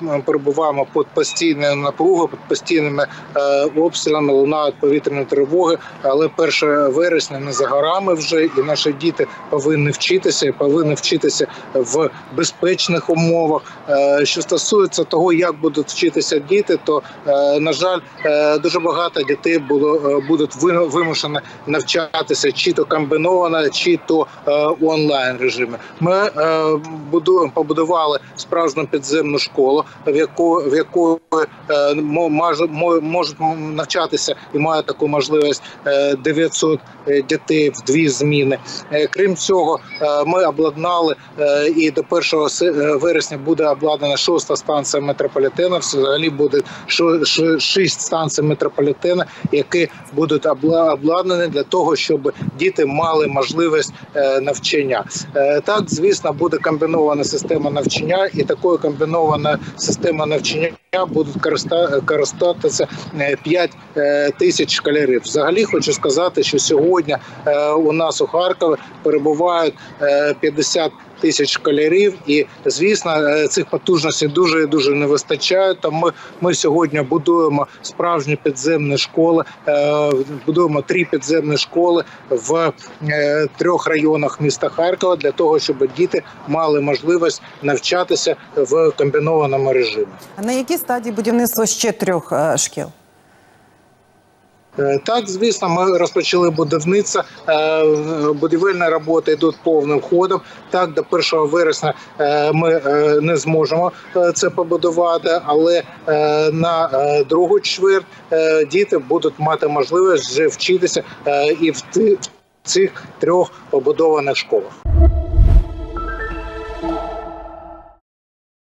ми перебуваємо під постійною напругою, під постійними е, обстрілами, лунають повітряні тривоги. Але 1 вересня не за горами вже, і наші діти повинні вчитися, і повинні вчитися в безпечних умовах. Е, Що стосується того, як будуть вчитися діти, то е, на жаль, е, дуже багато дітей було е, будуть ви- вимушені навчатися чи то комбіновано, чи то е, онлайн режимі. Ми е, буду побудували справжню підземну школу, в яку в яку е, мо- можуть навчатися і мають таку можливість е, 900 дітей в дві зміни. Е, Крім цього, е, ми обладнали е, і до 1 се- е, вересня буде обладнана шоста станція метрополітену. Взагалі буде шість станцій метрополітену, які будуть обла- обладнані для того, щоб діти мали можливість е, навчання. Е, Так, звісно, буде комбінована система навчання, і такою комбінованою системою навчання будуть користа- користатися 5 тисяч школярів. Взагалі хочу сказати, що сьогодні е, у нас у Харкові перебувають е, 50 тисяч школярів, і звісно, е, цих потужностей дуже дуже не вистачає. Тому ми сьогодні будуємо справжні підземні школи. е, Будуємо три підземні школи в е, трьох районах міста Харкова для того, щоб діти мали можливість навчатися в комбінованому режимі. На якій стадії будівництва ще трьох е, шкіл? Е, Так, звісно, ми розпочали будівництво. Е, Будівельні роботи йдуть повним ходом. Так, до 1 вересня ми не зможемо це побудувати, але на другу чверть діти будуть мати можливість вже вчитися і в цих трьох побудованих школах.